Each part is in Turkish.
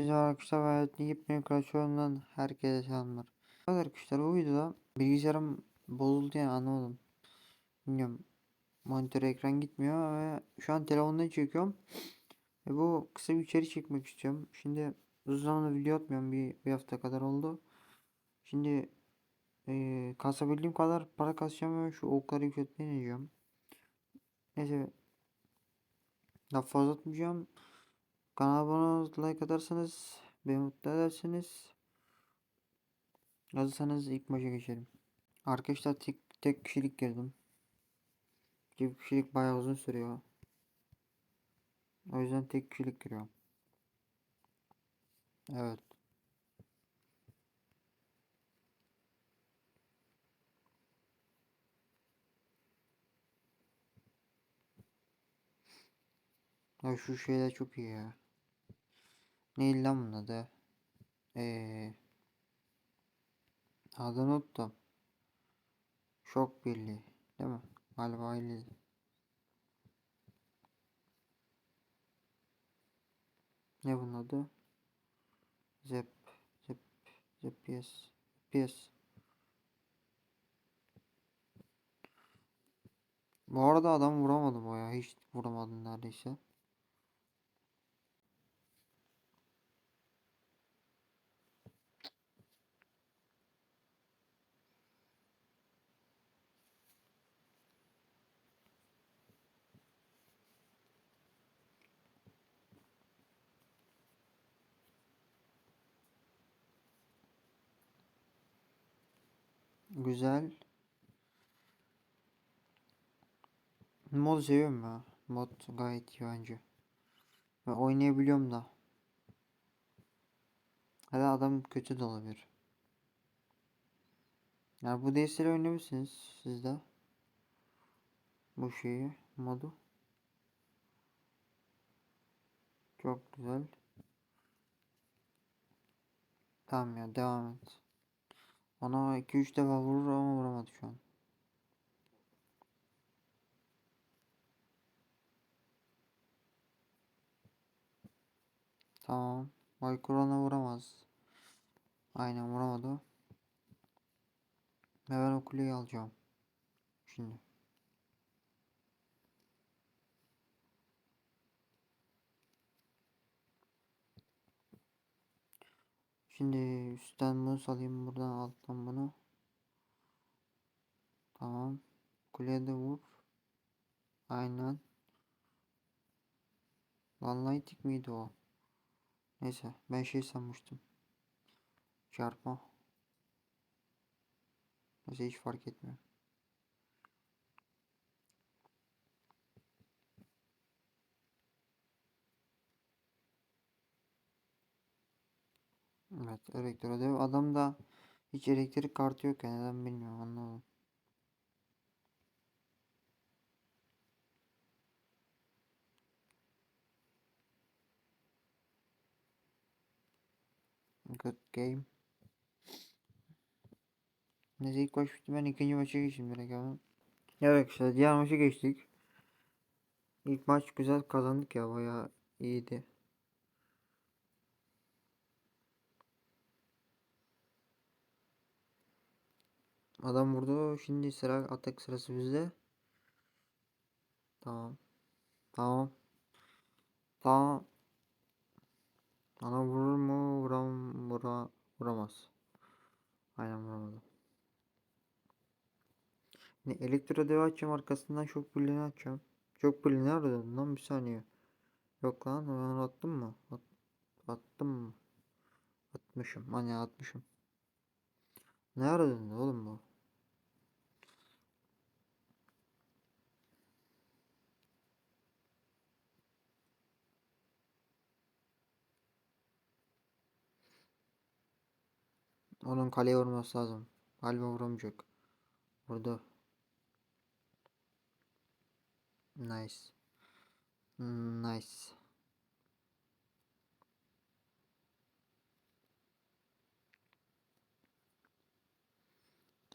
Hepinize arkadaşlar hayatını gitmeyin Crash'ından herkese selamlar. Evet arkadaşlar bu videoda bilgisayarım bozuldu yani anlamadım. Bilmiyorum. Monitöre ekran gitmiyor ve şu an telefondan çekiyorum. Ve bu kısa bir içerik çekmek istiyorum. Şimdi uzun zamandır video atmıyorum. Bir, bir hafta kadar oldu. Şimdi eee kasabildiğim kadar para kasacağım ve şu okları yükseltmeye deneyeceğim. Neyse. Daha fazla tutmayacağım. Kanala abone olup like atarsanız beni mutlu edersiniz. Yazarsanız ilk maça geçelim. Arkadaşlar tek, tek kişilik girdim. Tek kişilik bayağı uzun sürüyor. O yüzden tek kişilik giriyorum. Evet. Ya şu şeyler çok iyi ya. Neydi lan bunun adı? Eee adını unuttum. Şok Birliği. Değil mi? Galiba öyle. Ne bunun adı? Zep. Zep. Zep yes. Yes. Bu arada adam vuramadım o ya. Hiç vuramadım neredeyse. Güzel. Mod seviyorum ya. Mod gayet iyi bence. Ve oynayabiliyorum da. Hadi adam kötü de olabilir. Yani bu DSL oynayabilirsiniz siz de. Bu şeyi, modu. Çok güzel. Tamam ya devam et. Ona 2-3 defa vurur ama vuramadı şu an. Tamam. Baykuran'a vuramaz. Aynen vuramadı. Ve ben o kuleyi alacağım. Şimdi. Şimdi üstten bunu salayım buradan alttan bunu. Tamam. Kuleye de vur. Aynen. Vallahi tik miydi o? Neyse ben şey sanmıştım. Çarpma. Neyse hiç fark etmiyor. Evet elektro ödev. Adamda hiç elektrik kartı yok yani neden bilmiyorum anlamadım. Good game. Neyse ilk baş bitti. Ben ikinci maça geçeyim direkt hemen. Evet arkadaşlar diğer maça geçtik. İlk maç güzel kazandık ya bayağı iyiydi. Adam vurdu. Şimdi sıra atak sırası bizde. Tamam. Tamam. Tamam. Ana vurur mu? Vuram, vura, vuramaz. Aynen vuramadı. Ne elektro dev açacağım arkasından şok birliğini açacağım. Şok birliğini aradım lan bir saniye. Yok lan onu attım mı? At, attım mı? Atmışım. Hani atmışım. Ne aradın oğlum bu? Onun kaleye vurması lazım. Galiba vuramayacak. Vurdu. Nice. Nice.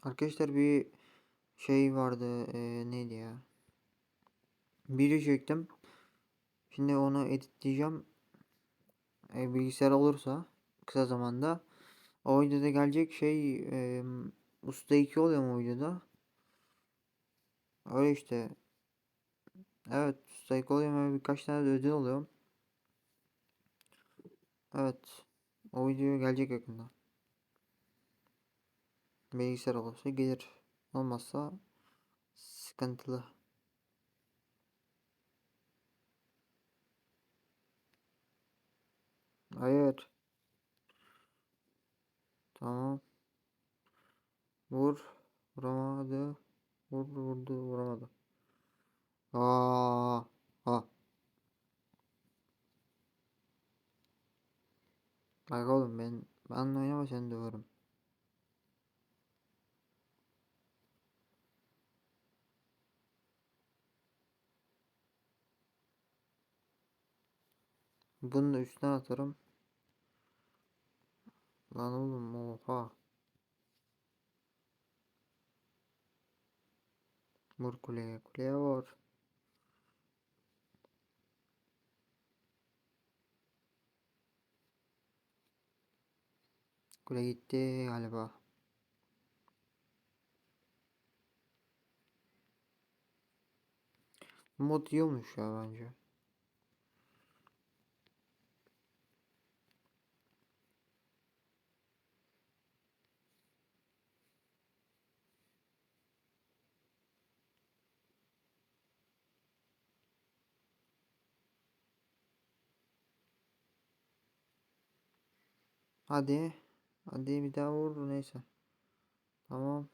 Arkadaşlar bir şey vardı. eee, neydi ya? Video çektim. Şimdi onu editleyeceğim. e, bilgisayar olursa kısa zamanda o videoda gelecek şey e, Usta 2 oluyor mu videoda? Öyle işte. Evet Usta 2 oluyor mu? Birkaç tane de ödül oluyor. Evet. O video gelecek yakında. Bilgisayar olursa gelir. Olmazsa sıkıntılı. Hayır. Tamam. Vur. Vuramadı. Vur vurdu vuramadı. Aa, ha. Bak oğlum ben ben oynama sen döverim. Bunu da üstten atarım. Lan oğlum oha. Vur kuleye kuleye vur. Kule gitti galiba. Mod iyi olmuş ya bence. Hadi. Hadi bir daha vur neyse. Tamam.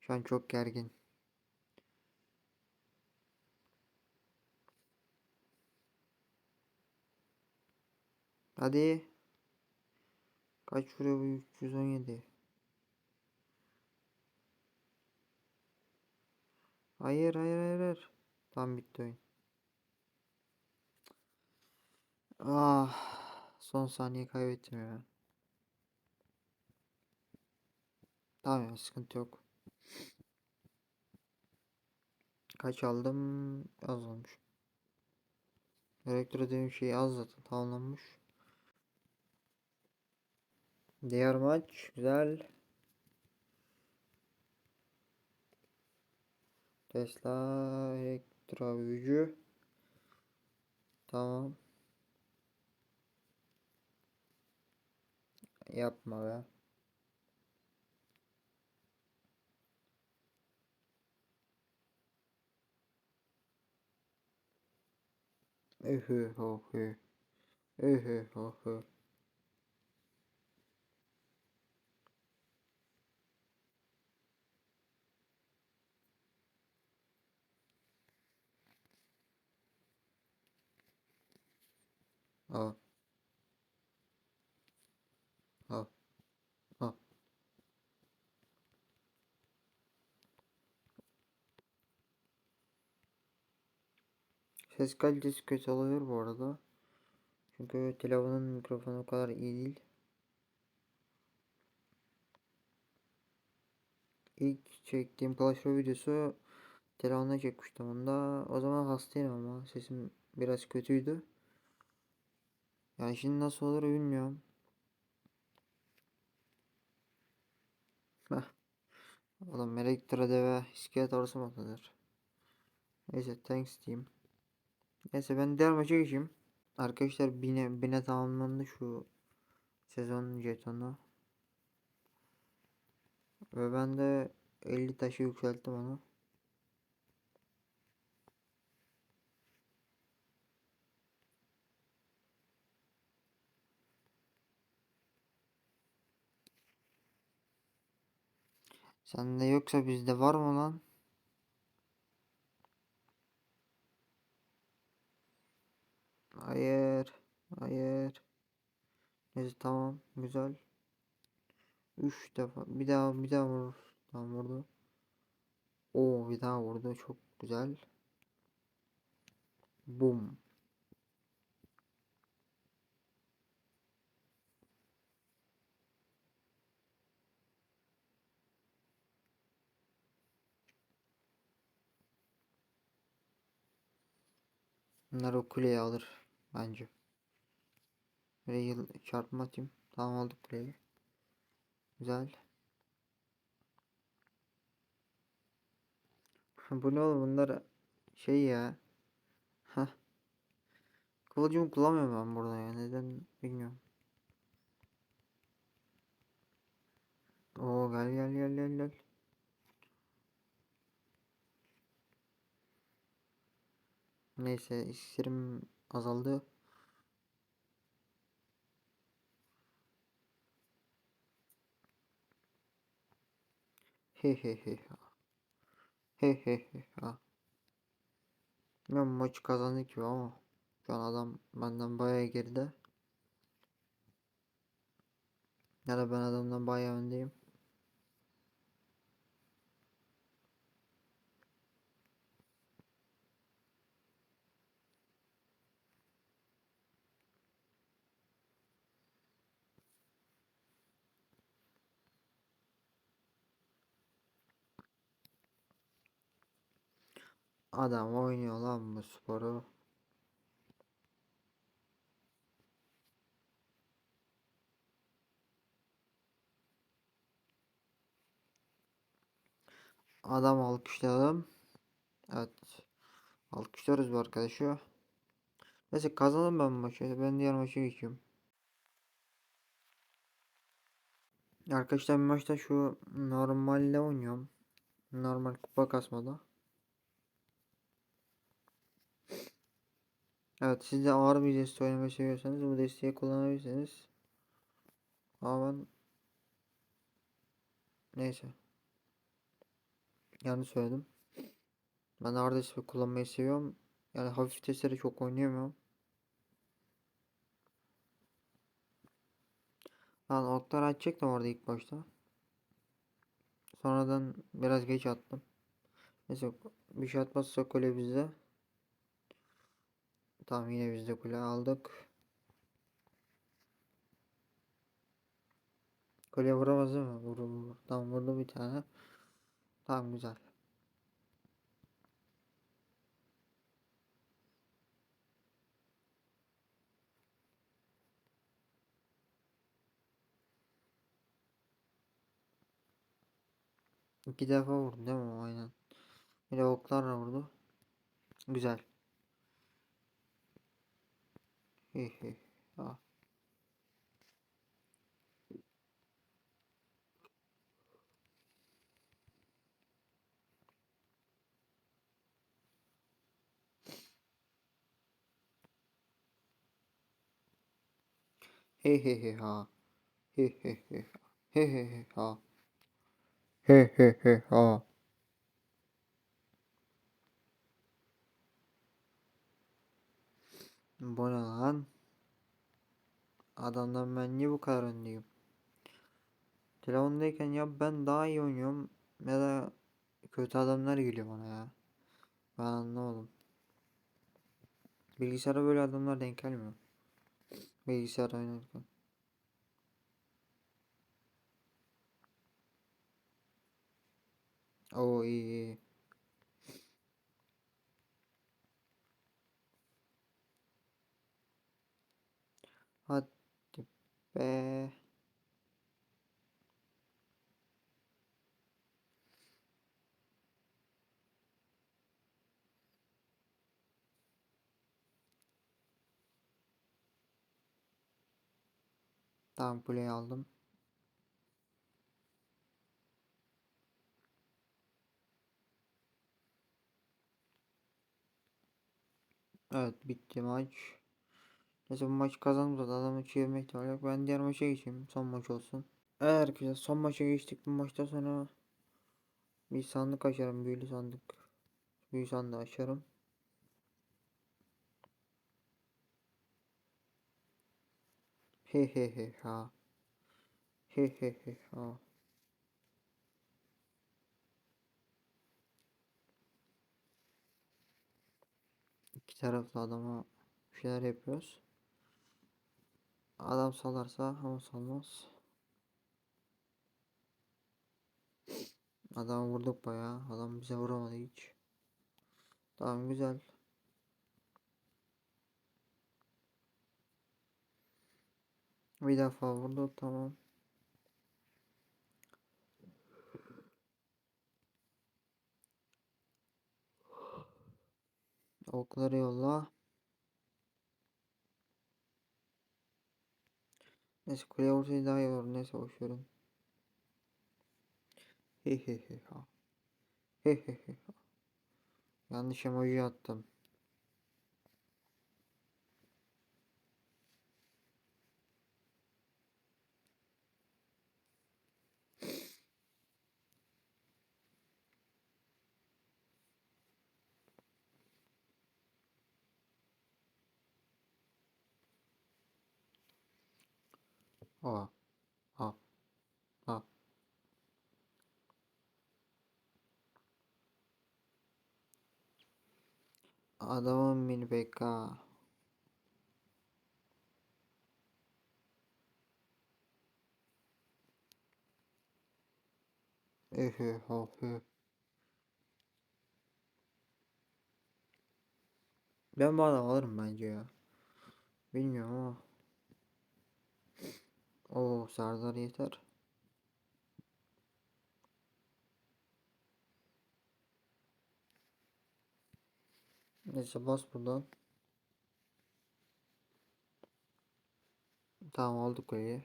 Şu an çok gergin. Hadi. Kaç vuruyor bu 317? Hayır hayır hayır hayır. Tam bitti oyun. Ah, son saniye kaybettim ya. Tamam ya sıkıntı yok. Kaç aldım? Az olmuş. Elektro dediğim şey az zaten tamamlanmış. Diğer maç güzel. Tesla elektro gücü. Tamam. Yapma be. Ühü ho hü. Ühü ho hü. Al. Ses kalitesi kötü oluyor bu arada. Çünkü telefonun mikrofonu o kadar iyi değil. İlk çektiğim Royale videosu telefonla çekmiştim onda. O zaman hastayım ama sesim biraz kötüydü. Yani şimdi nasıl olur bilmiyorum. Heh. Oğlum elektro deve iskelet orası mı? Neyse thanks diyeyim. Neyse ben diğer maça geçeyim. Arkadaşlar bine, bine tamamlandı şu sezon jetonu. Ve ben de 50 taşı yükselttim onu. Sende yoksa bizde var mı lan? Hayır. Hayır. Neyse tamam. Güzel. 3 defa. Bir daha bir daha vur. Tamam vurdu. Oo bir daha vurdu. Çok güzel. Boom. Bunlar o kuleyi alır bence. Böyle yıl çarpma atayım. Tamam aldık kuleyi. Güzel. Bu ne oğlum bunlar şey ya. Heh. Kıvılcım kullanmıyorum ben burada ya. Neden bilmiyorum. Oo gel gel gel gel gel. Neyse iksirim azaldı. He he he ha. He he he ha. Ben maçı kazandık gibi ama şu an adam benden bayağı geride. Ya da ben adamdan bayağı öndeyim. Adam oynuyor lan bu sporu. Adam alkışlayalım. Evet. Alkışlıyoruz bu arkadaşı. Neyse kazandım ben maçı. Ben diğer maça geçiyorum. Arkadaşlar bir maçta şu normalde oynuyorum. Normal kupa kasmada. Evet siz de ağır bir deste oynamayı seviyorsanız bu desteği kullanabilirsiniz. Ama ben neyse. Yanlış söyledim. Ben ağır deste kullanmayı seviyorum. Yani hafif desteleri çok oynayamıyorum. Lan oklar açacaktım orada ilk başta. Sonradan biraz geç attım. Neyse bir şey atmazsa kule bizde. Tamam yine bizde kule aldık. Kule vuramaz mi? Vurur vurur. Tamam vurdu bir tane. Tamam güzel. İki defa vurdu değil mi? Aynen. Bir de oklarla vurdu. Güzel. He he. Ha. He he he ha. He he he ha. He he he ha. He he he Bu ne lan? Adamdan ben niye bu kadar öndeyim? Telefondayken ya ben daha iyi oynuyorum ya da kötü adamlar geliyor bana ya. Ben anlamadım. Bilgisayara böyle adamlar denk gelmiyor. Bilgisayar oynarken. Oo iyi iyi. Hadi be. Tamam kuleyi aldım. Evet bitti maç. Neyse bu maçı kazandık da adamı çevirme ihtimali yok. Ben diğer maça geçeyim. Son maç olsun. Evet arkadaşlar son maça geçtik. Bu maçta sonra bir sandık açarım. Büyülü sandık. Büyülü sandığı açarım. He he he ha. He he he ha. İki taraflı adama şeyler yapıyoruz. Adam salarsa ama salmaz. Adam vurduk bayağı. Adam bize vuramadı hiç. Tamam güzel. Bir defa vurdu tamam. Okları yolla. Neyse kuleye vursaydı daha iyi olur. Neyse boşverin. He he he ha. He he he ha. Yanlış emoji attım. Aa. Ha. Ha. Adamın mini PK. Ehe ha he. Ben bu adamı alırım bence ya. Bilmiyorum ama. Oo Serdar yeter. Neyse bas buradan. Tamam aldık kuleyi.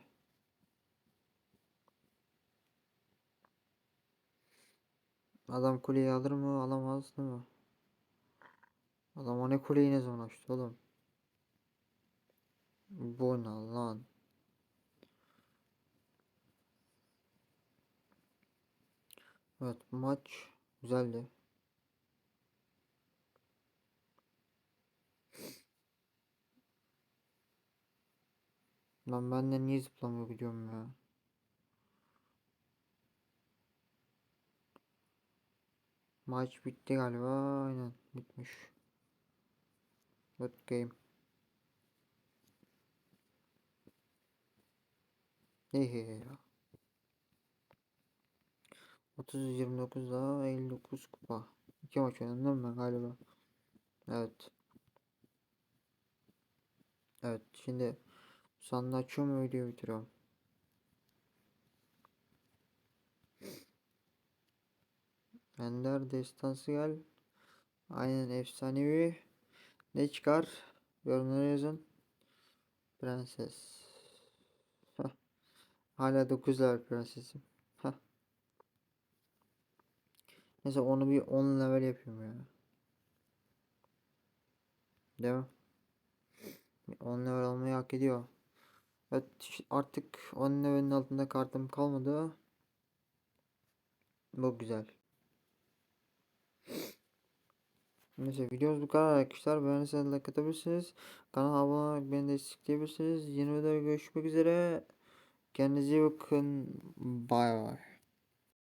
Adam kuleyi alır mı? Alamaz değil mi? Adam o ne kuleyi ne zaman açtı oğlum? Bu ne lan? Evet maç güzeldi. Lan ben de niye zıplamıyor gidiyorum ya? Maç bitti galiba. Aynen bitmiş. Good game. Hehe ya. 30 29 daha 59 kupa. İki maç oynadım ben galiba. Evet. Evet şimdi sandığı açıyorum videoyu bitiriyorum. Ender destansı gel. Aynen efsanevi. Ne çıkar? Yorumlara yazın. Prenses. Hala 9 level prensesim. Heh. Neyse onu bir 10 level yapayım ya. Mi? 10 level almayı hak ediyor. Evet artık 10 levelin altında kartım kalmadı. Bu güzel. Neyse videomuz bu kadar arkadaşlar. Beğenirseniz like atabilirsiniz. Kanala abone olarak beni destekleyebilirsiniz. Yeni videoda görüşmek üzere. Kendinize iyi bakın. Bay bay.